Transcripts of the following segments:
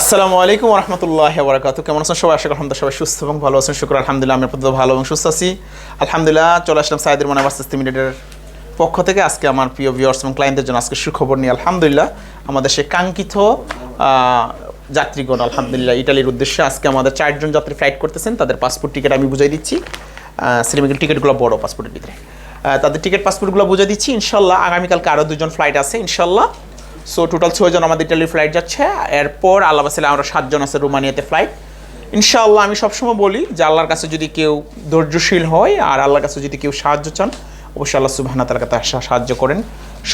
আসসালামু আলাইকুম রহমতুল্লাহ বরাকাতু কেমন আছেন সবাই? আশা করি সবাই সুস্থ এবং ভালো আছেন। শুক্র আলহামদুলিল্লাহ, আমি আপনাদের ভালো এবং সুস্থ আছি। আলহামদুলিল্লাহ, চলে আসলাম সাইদুর মনে ভার্সেস লিমিটেডের পক্ষ থেকে। আজকে আমার প্রিয় ভিউয়ার্স এবং ক্লায়েন্টদের জন্য আজকে সুখবর নিয়ে আলহামদুলিল্লাহ আমাদের সে কাঙ্ক্ষিত যাত্রীগণ, আলহামদুলিল্লাহ, ইটালির উদ্দেশ্যে আজকে আমাদের চারজন যাত্রী ফ্লাইট করতেছেন। তাদের পাসপোর্ট টিকিট আমি বুঝাই দিচ্ছি। সিনেমিক্যাল টিকিটগুলো বড় পাসপোর্টের ভিতরে। তাদের টিকিট পাসপোর্টগুলো বুঝে দিচ্ছি। ইনশাল্লাহ, আগামীকালকে আরও দুজন ফ্লাইট আছে, ইনশাল্লাহ। সো টোটাল ছয়জন আমাদের ইটালির ফ্লাইট যাচ্ছে। এরপর আল্লাহ বাসিলে আমরা সাতজন আছে রোমানিয়াতে ফ্লাইট ইনশাআল্লাহ আমি সবসময় বলি যে আল্লাহর কাছে যদি কেউ ধৈর্যশীল হয় আর আল্লাহর কাছে যদি কেউ সাহায্য চান অবশ্যই আল্লাহ সুবাহানা তার সাহায্য করেন।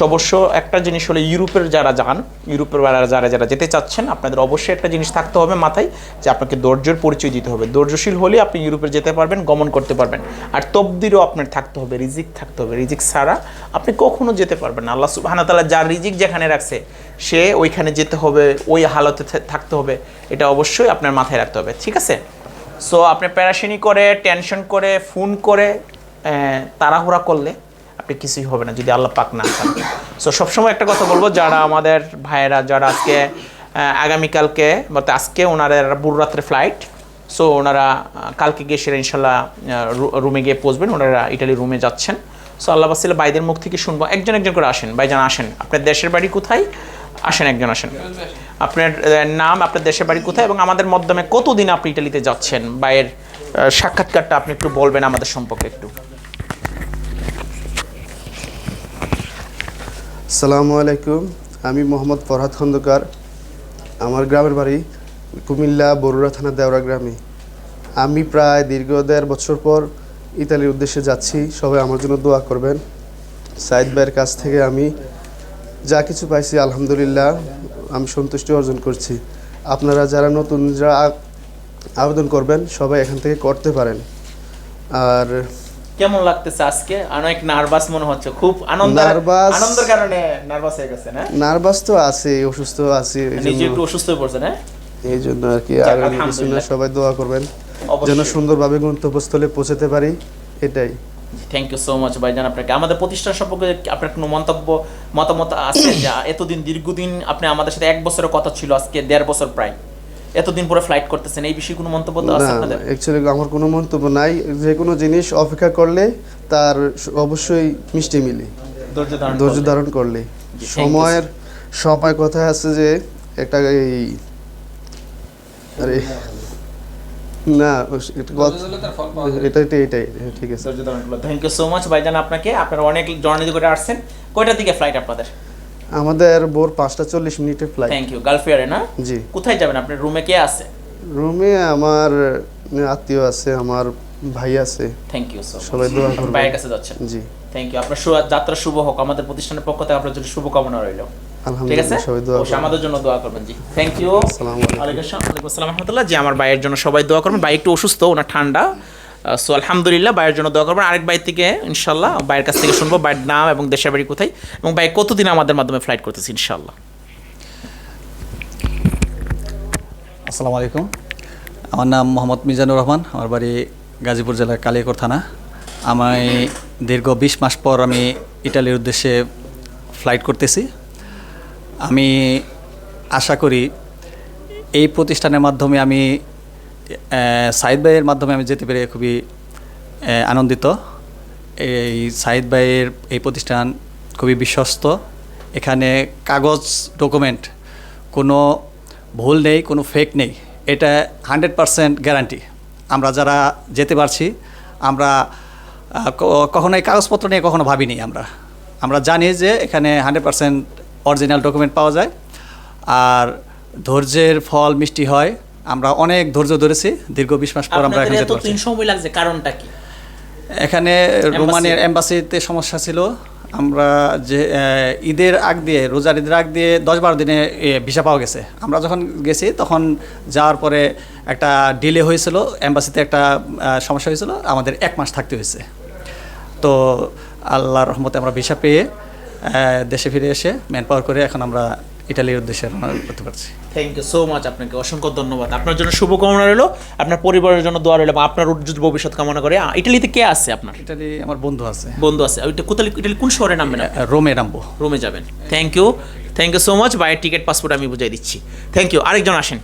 অবশ্য একটা জিনিস হলো ইউরোপের যারা যান, ইউরোপের যারা যারা যেতে চাচ্ছেন, আপনাদের অবশ্যই একটা জিনিস থাকতে হবে মাথায়, যে আপনাকে ধৈর্যের পরিচয় দিতে হবে। ধৈর্যশীল হলে আপনি ইউরোপে যেতে পারবেন, গমন করতে পারবেন। আর তবদিরও আপনার থাকতে হবে, রিজিক থাকতে হবে। রিজিক ছাড়া আপনি কখনো যেতে পারবেন না। আল্লাহ সুবাহানা তালা যার রিজিক যেখানে রাখছে, সে ওইখানে যেতে হবে, ওই হালতে থাকতে হবে। এটা অবশ্যই আপনার মাথায় রাখতে হবে। ঠিক আছে? সো আপনি প্যারাশিনি করে, টেনশন করে, ফোন করে তাড়াহুড়া করলে আপনি কিছুই হবে না, যদি আল্লাহ পাক না চান। সো সবসময় একটা কথা বলব, যারা আমাদের ভাইয়েরা, যারা আজকে আগামীকালকে, বলতে আজকে ওনাদের বুড় রাত্রে ফ্লাইট সো ওনারা কালকে গিয়ে সেরা ইনশাল্লাহ রুমে গিয়ে পৌঁছবেন, ওনারা ইটালি রুমে যাচ্ছেন। সো আল্লাহ বাসিল বাইদের মুখ থেকে শুনব। একজন একজন করে আসেন। ভাইজান, আসেন। আপনার দেশের বাড়ি কোথায়? আসেন, একজন আসেন। আপনার নাম, আপনার দেশের বাড়ি কোথায়? এবং আমাদের মাধ্যমে কতদিন আপনি ইটালিতে যাচ্ছেন? বাইয়ের সাক্ষাৎকারটা আপনি একটু বলবেন আমাদের সম্পর্কে একটু। আসসালামু আলাইকুম। আমি মোহাম্মদ ফরহাদ খন্দকার। আমার গ্রামের বাড়ি কুমিল্লা বরুড়া থানা দেওরা গ্রামে। আমি প্রায় দীর্ঘ দেড় বছর পর ইতালির উদ্দেশ্যে যাচ্ছি। সবাই আমার জন্য দোয়া করবেন। সাইদ ভাইয়ের কাছ থেকে আমি যা কিছু পাইছি, আলহামদুলিল্লাহ, আমি সন্তুষ্টি অর্জন করছি। আপনারা যারা নতুন, যারা আবেদন করবেন, সবাই এখান থেকে করতে পারেন। আর কেমন লাগতেছে আজকে? অনেক নার্ভাস মনে হচ্ছে। খুব আনন্দ Nervous- আনন্দের কারণে নার্ভাস হয়ে গেছে না? নার্ভাস তো আছে অসুস্থ আছি নিজে একটু অসুস্থ হয়ে পড়ছে না? এই জন্য আর কি আর কিছু সবাই দোয়া করবেন যেন সুন্দরভাবে গন্তব্যস্থলে পৌঁছাতে পারি এটাই। থ্যাংক ইউ সো মাচ ভাইজান আপনাকে। আমাদের প্রতিষ্ঠান সম্পর্কে আপনার কোনো মন্তব্য মতামত আছে? যা এতদিন দীর্ঘদিন আপনি আমাদের সাথে এক বছরের কথা ছিল আজকে দেড় বছর প্রায়। এতদিন পরে ফ্লাইট করতেছেন এই বিষয়ে কোনো মন্তব্য না আছে আপনাদের? অ্যাকচুয়ালি আমার কোনো মন্তব্য নাই। যে কোনো জিনিস অপেক্ষা করলে তার অবশ্যই মিষ্টি মিলে। ধৈর্য ধারণ ধৈর্য ধারণ করলে। সময়ের সময় কথা আছে যে একটা এই আরে না এটা এটা এটাই ঠিক আছে। ধৈর্য ধারণ করবেন থ্যাংক ইউ সো মাচ ভাইজান আপনাকে। আপনারা অনেক জার্নি করে আসছেন। কয়টা দিকে ফ্লাইট আপনাদের? আমাদের ভোর পাঁচটা চল্লিশ মিনিটের ফ্লাইট থ্যাংক ইউ গালফেয়ারে না? জি। কোথায় যাবেন আপনার রুমে কে আছে? রুমে আমার আত্মীয় আছে আমার ভাই আছে। থ্যাংক ইউ সো সবাই দোয়া করবেন। ভাইয়ের কাছে যাচ্ছেন? জি। থ্যাংক ইউ আপনার যাত্রা শুভ হোক আমাদের প্রতিষ্ঠানের পক্ষ থেকে আপনার জন্য শুভকামনা রইল। ঠিক আছে? সবাই দোয়া অবশ্যই আমাদের জন্য দোয়া করবেন জি। থ্যাংক ইউ আসসালামু আলাইকুম। ওয়ালাইকুম আসসালাম। ওয়ালাইকুম আসসালাম রহমতুল্লাহ। জি আমার ভাইয়ের জন্য সবাই দোয়া করবেন। ভাই একটু অসুস্থ ওনার ঠান্ডা। সো আলহামদুলিল্লাহ ভাইয়ের জন্য দোয়া করবেন। আরেক ভাই থেকে, ইনশাল্লাহ ভাইয়ের কাছ থেকে শুনব ভাইয়ের নাম এবং দেশের বাড়ি কোথায়। এবং ভাই, কতদিন আমাদের মাধ্যমে ফ্লাইট করতেছি, ইনশাল্লাহ? আসসালামু আলাইকুম। আমার নাম মোহাম্মদ মিজানুর রহমান। আমার বাড়ি গাজীপুর জেলার কালিয়াকোর থানা। আমি দীর্ঘ বিশ মাস পর আমি ইটালির উদ্দেশ্যে ফ্লাইট করতেছি। আমি আশা করি এই প্রতিষ্ঠানের মাধ্যমে আমি সাইদ ভাইয়ের মাধ্যমে আমি যেতে পেরে খুবই আনন্দিত। এই সাইদ ভাইয়ের এই প্রতিষ্ঠান খুবই বিশ্বস্ত। এখানে কাগজ ডকুমেন্ট কোনো ভুল নেই কোনো ফেক নেই। এটা হান্ড্রেড পারসেন্ট গ্যারান্টি আমরা যারা যেতে পারছি আমরা আহ, ক- কখনোই কাগজপত্র নিয়ে কখনো ভাবিনি আমরা। আমরা জানি যে এখানে হান্ড্রেড পারসেন্ট অরিজিনাল ডকুমেন্ট পাওয়া যায়। আর ধৈর্যের ফল মিষ্টি হয়। আমরা অনেক ধৈর্য ধরেছি দীর্ঘ বিশ মাস পর আমরা এখন যেতে পারছি। সময় লাগছে কারণটা কি? এখানে রোমানিয়ার এম্বাসিতে সমস্যা ছিল। আমরা যে ঈদের আগ দিয়ে রোজার ঈদের আগ দিয়ে দশ বারো দিনে ভিসা পাওয়া গেছে। আমরা যখন গেছি তখন যাওয়ার পরে একটা ডিলে হয়েছিল এম্বাসিতে একটা সমস্যা হয়েছিল আমাদের এক মাস থাকতে হয়েছে। তো আল্লাহর রহমতে আমরা ভিসা পেয়ে দেশে ফিরে এসে ম্যান পাওয়ার করে এখন আমরা ইটালির উদ্দেশ্যে রওনা করতে পারছি। থ্যাংক ইউ সো মাচ আপনাকে অসংখ্য ধন্যবাদ। আপনার জন্য শুভকামনা রইল আপনার পরিবারের জন্য দোয়া রইল আপনার উজ্জ্বল ভবিষ্যৎ কামনা করে। ইটালিতে কে আছে আপনার? ইটালি আমার বন্ধু আছে। বন্ধু আছে। ওইটা কোথায় ইটালি কোন শহরে নামবেন? রোমে নামবো। রোমে যাবেন। Thank you thank you so much বাইরের টিকিট পাসপোর্ট আমি বুঝিয়ে দিচ্ছি। থ্যাংক ইউ আরেকজন আসেন।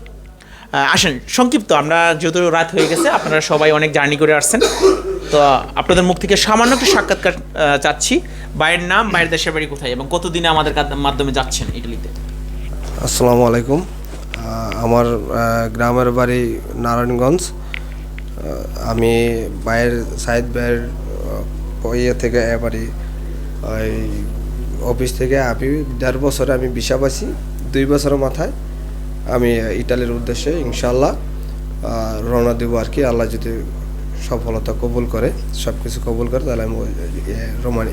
আসেন সংক্ষিপ্ত আমরা যেহেতু রাত হয়ে গেছে আপনারা সবাই অনেক জার্নি করে আসছেন। তো আপনাদের মুখ থেকে সামান্য একটু সাক্ষাৎকার চাচ্ছি। বাইরের নাম বাইরের দেশের বাড়ি কোথায় এবং কতদিনে আমাদের মাধ্যমে যাচ্ছেন ইটালিতে? আসসালামু আলাইকুম। আমার গ্রামের বাড়ি নারায়ণগঞ্জ। আমি বাইরের সাইদ বাইরের আহ, ইয়ে থেকে এবারই ওই অফিস থেকে আমি দেড় বছরে আমি ভিসা পাইছি দুই বছরের মাথায় আমি ইটালির উদ্দেশ্যে ইনশাল্লাহ রওনা দেবো আর কি। আল্লাহ যদি সফলতা কবুল করে সব কিছু কবুল করে তাহলে আমি রোমান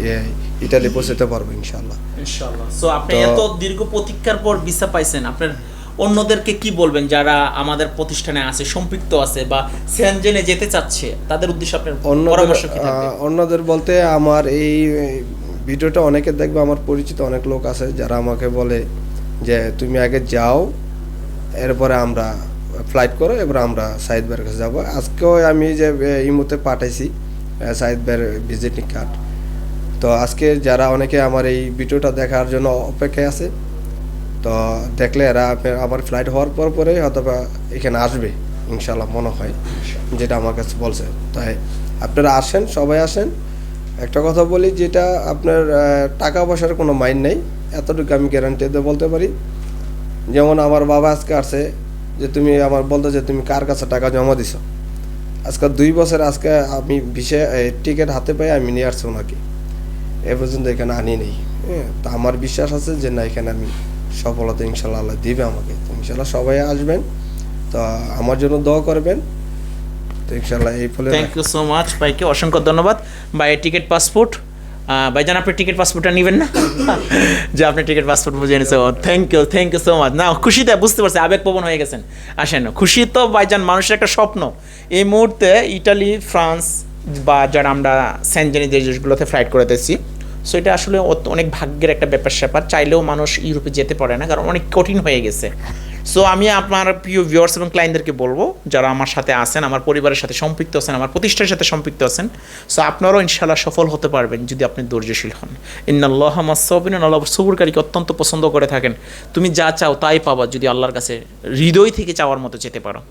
ইটালি পৌঁছতে পারব ইনশাল্লাহ ইনশাআল্লাহ। সো আপনি এত দীর্ঘ প্রতীক্ষার পর ভিসা পাইছেন আপনার অন্যদেরকে কি বলবেন যারা আমাদের প্রতিষ্ঠানে আছে সম্পৃক্ত আছে বা সেনজেনে যেতে চাচ্ছে? তাদের উদ্দেশ্যে আপনার পরামর্শ অন্যদের বলতে আমার এই ভিডিওটা অনেকে দেখবে আমার পরিচিত অনেক লোক আছে যারা আমাকে বলে যে তুমি আগে যাও এরপরে আমরা ফ্লাইট করো এবার আমরা সাইদ ভাইয়ের কাছে যাব। আজকেও আমি যে ইমুতে পাঠাইছি সাইদ ভাইয়ের ভিজিটিং কার্ড তো আজকে যারা অনেকে আমার এই ভিডিওটা দেখার জন্য অপেক্ষায় আছে তো দেখলে এরা আমার ফ্লাইট হওয়ার পর পরে হয়তো এখানে আসবে ইনশাল্লাহ মনে হয়, যেটা আমার কাছে বলছে। তাই আপনারা আসেন, সবাই আসেন। একটা কথা বলি, যেটা আপনার টাকা পয়সার কোনো মাইন্ড নেই, এতটুকু আমি গ্যারান্টি দিয়ে বলতে পারি। যেমন আমার বাবা আজকে আসছে যে তুমি আমার বলতো যে তুমি কার কাছে টাকা জমা দিছো? আজকে দুই বছর আজকে আমি বিশে টিকিট হাতে পাই আমি নিয়ে আসছি ওনাকে। এ পর্যন্ত এখানে আনি নেই। হ্যাঁ তো আমার বিশ্বাস আছে যে না, এখানে আমি সফলতা ইনশাল্লাহ আল্লাহ দিবে আমাকে। তো ইনশাল্লাহ সবাই আসবেন। তো আমার জন্য দোয়া করবেন। তো ইনশাল্লাহ এই ফলে থ্যাংক ইউ সো মাচ ভাইকে অসংখ্য ধন্যবাদ। ভাই টিকিট পাসপোর্ট ভাইজান, আপনি টিকিট পাসপোর্টটা নেবেন না? যে আপনি টিকিট পাসপোর্ট বুঝে নিয়েছে thank you thank you so much না, খুশিতে বুঝতে পারছি আবেগপ্রবণ হয়ে গেছেন। আসেন, খুশি তো ভাইজান, মানুষের একটা স্বপ্ন। এই মুহূর্তে ইটালি, ফ্রান্স বা যারা আমরা সেন্ট যে দেশগুলোতে ফ্লাইট করে দিয়েছি সো এটা আসলে অনেক ভাগ্যের একটা ব্যাপার স্যাপার। চাইলেও মানুষ ইউরোপে যেতে পারে না, কারণ অনেক কঠিন হয়ে গেছে। সো আমি আপনার প্রিয় ভিউয়ার্স এবং ক্লায়েন্টদেরকে বলব, যারা আমার সাথে আছেন, আমার পরিবারের সাথে সম্পৃক্ত আছেন, আমার প্রতিষ্ঠানের সাথে সম্পৃক্ত আছেন সো আপনারাও ইনশাল্লাহ সফল হতে পারবেন যদি আপনি ধৈর্যশীল হন। ইন্নাল্লাহ মাসবিন আল্লাহ সবুরকারীকে অত্যন্ত পছন্দ করে থাকেন। তুমি যা চাও তাই পাবা যদি আল্লাহর কাছে হৃদয় থেকে চাওয়ার মতো যেতে পারো।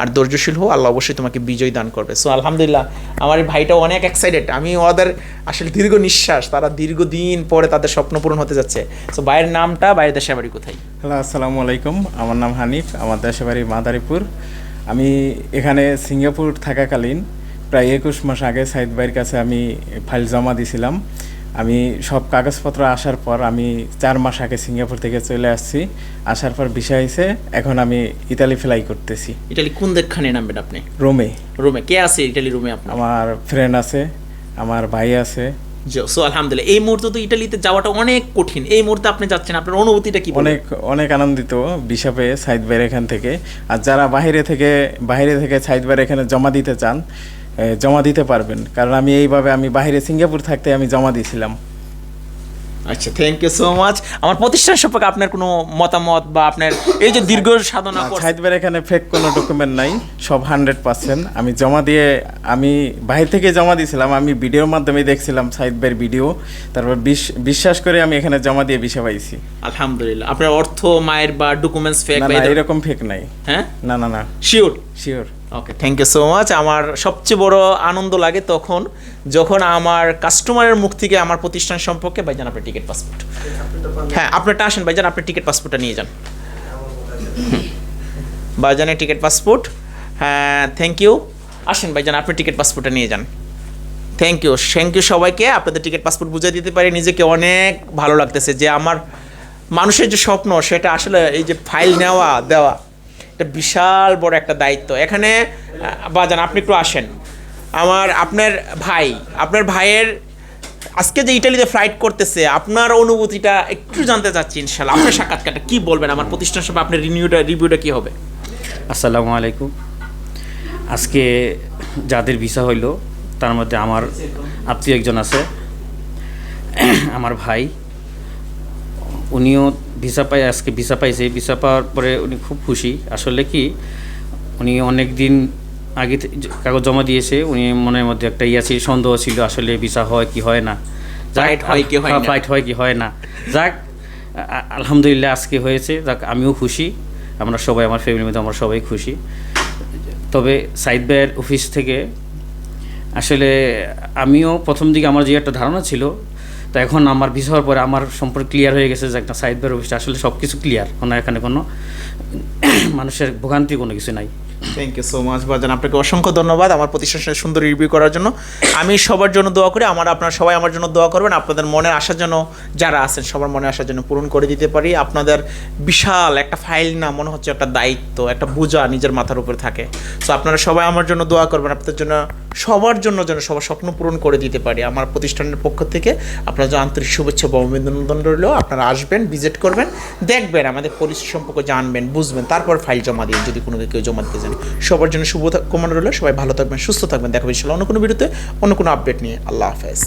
আর ধৈর্যশীল হো আল্লাহ অবশ্যই তোমাকে বিজয় দান করবে। সো আলহামদুলিল্লাহ, আমার এই ভাইটাও অনেক এক্সাইটেড আমি ওদের আসলে দীর্ঘ নিঃশ্বাস, তারা দীর্ঘদিন পরে তাদের স্বপ্ন পূরণ হতে যাচ্ছে। সো ভাইয়ের নামটা বাইরের দেশের বাড়ি কোথায়? হ্যালো, আসসালামু আলাইকুম। আমার নাম হানিফ, আমার দেশের বাড়ি মাদারীপুর। আমি এখানে সিঙ্গাপুর থাকাকালীন, প্রায় একুশ মাস আগে সাইদ ভাইয়ের কাছে আমি ফাইল জমা দিয়েছিলাম আমি সব কাগজপত্র আসার পর আমি চার মাস আগে সিঙ্গাপুর থেকে চলে আসছি। আসার পর বিষয় হয়েছে এখন আমি ইতালি ফ্লাই করতেছি। ইটালি কোন দেখখানে নামবেন আপনি? রোমে। রোমে। কে আছে ইটালি রুমে আপনার? আমার ফ্রেন্ড আছে আমার ভাই আছে। সো আলহামদুলিল্লাহ। এই মুহূর্তে তো ইটালিতে যাওয়াটা অনেক কঠিন। এই মুহূর্তে আপনি যাচ্ছেন আপনার অনুভূতিটা কি অনেক অনেক আনন্দিত বিষা পেয়ে সাইদ এখান থেকে। আর যারা বাইরে থেকে বাইরে থেকে সাইদ ভাইয়ের এখানে জমা দিতে চান জমা দিতে পারবেন। কারণ আমি এইভাবে আমি বাইরে সিঙ্গাপুর থাকতে আমি জমা দিয়েছিলাম। আচ্ছা থ্যাংক ইউ সো মাচ আমার প্রতিষ্ঠান সম্পর্কে আপনার কোনো মতামত বা আপনার এই যে দীর্ঘ সাধনা ভাইয়ের এখানে ফেক কোনো ডকুমেন্ট নাই সব হান্ড্রেড পার্সেন্ট আমি জমা দিয়ে আমি বাইরে থেকে জমা দিয়েছিলাম আমি ভিডিওর মাধ্যমে দেখছিলাম সাইদ ভাইয়ের ভিডিও। তারপর বিশ- বিশ্বাস করে আমি এখানে জমা দিয়ে বিষা পাইছি। আলহামদুলিল্লাহ। আপনার অর্থ মায়ের বা ডকুমেন্টস ফেক এরকম ফেক নাই। হ্যাঁ? না না না। Sure sure okay thank you so much আমার সবচেয়ে বড় আনন্দ লাগে তখন যখন আমার কাস্টমারের মুখ থেকে আমার প্রতিষ্ঠান সম্পর্কে ভাইজান আপনার টিকিট পাসপোর্ট হ্যাঁ আপনারটা আসেন ভাইজান আপনি টিকিট পাসপোর্টটা নিয়ে যান। ভাইজানের টিকিট পাসপোর্ট হ্যাঁ থ্যাংক ইউ আসেন ভাইজান আপনি টিকিট পাসপোর্টটা নিয়ে যান। থ্যাংক ইউ থ্যাংক ইউ সবাইকে আপনাদের টিকিট পাসপোর্ট বুঝিয়ে দিতে পারি। নিজেকে অনেক ভালো লাগতেছে যে আমার মানুষের যে স্বপ্ন সেটা আসলে এই যে ফাইল নেওয়া দেওয়া এটা বিশাল বড় একটা দায়িত্ব। এখানে বাজান, আপনি একটু আসেন। আমার, আপনার ভাই, আপনার ভাইয়ের আজকে যে ইটালিতে ফ্লাইট করতেছে, আপনার অনুভূতিটা একটু জানতে চাচ্ছি ইনশাল্লাহ আপনার সাক্ষাৎকারটা কী বলবেন? আমার প্রতিষ্ঠান সব আপনার রিনিউটা, রিভিউটা কী হবে? আসসালামু আলাইকুম। আজকে যাদের ভিসা হইল, তার মধ্যে আমার আত্মীয় একজন আছে। আমার ভাই। উনিও ভিসা পাই আজকে ভিসা পাইছে। ভিসা পাওয়ার পরে উনি খুব খুশি। আসলে কি উনি অনেক দিন আগে কাগজ জমা দিয়েছে। উনি মনের মধ্যে একটা ইয়া ছিল সন্দেহ ছিল আসলে ভিসা হয় কি হয় না। Flight হয় কি হয় ফ্লাইট হয় কি হয় না। যাক আলহামদুলিল্লাহ আজকে হয়েছে। যাক আমিও খুশি। আমরা সবাই আমার ফ্যামিলির মধ্যে আমরা সবাই খুশি। তবে সাইদ ভাইয়ের অফিস থেকে আসলে আমিও প্রথম দিকে আমার যে একটা ধারণা ছিল তো এখন আমার ভিসা হওয়ার পরে আমার সম্পর্কে ক্লিয়ার হয়ে গেছে যে একটা সাইদ ভাইয়ের অফিসটা আসলে সব কিছু ক্লিয়ার কোনো এখানে কোনো মানুষের ভোগান্তি কোনো কিছু নাই। থ্যাংক ইউ সো মাচ বাজান আপনাকে অসংখ্য ধন্যবাদ আমার প্রতিষ্ঠানের সুন্দর রিভিউ করার জন্য। আমি সবার জন্য দোয়া করি, আমার আপনারা সবাই আমার জন্য দোয়া করবেন। আপনাদের মনের আশার জন্য যারা আছেন, সবার মনে আসার জন্য পূরণ করে দিতে পারি। আপনাদের বিশাল একটা ফাইল না, মনে হচ্ছে একটা দায়িত্ব, একটা বোঝা নিজের মাথার উপরে থাকে। সো আপনারা সবাই আমার জন্য দোয়া করবেন, আপনাদের জন্য সবার জন্য যেন সবার স্বপ্ন পূরণ করে দিতে পারি। আমার প্রতিষ্ঠানের পক্ষ থেকে আপনার যে আন্তরিক শুভেচ্ছা বা অভিনন্দন আপনারা আসবেন, ভিজিট করবেন, দেখবেন, আমাদের পলিসি সম্পর্কে জানবেন, বুঝবেন, তারপর ফাইল জমা দিয়ে যদি কোনো কেউ জমা দিতে চান। সবার জন্য শুভ কামনা রইল। সবাই ভালো থাকবেন, সুস্থ থাকবেন। দেখা হয়েছিল অন্য কোনো ভিডিওতে, অন্য কোনো আপডেট নিয়ে। আল্লাহ হাফেজ।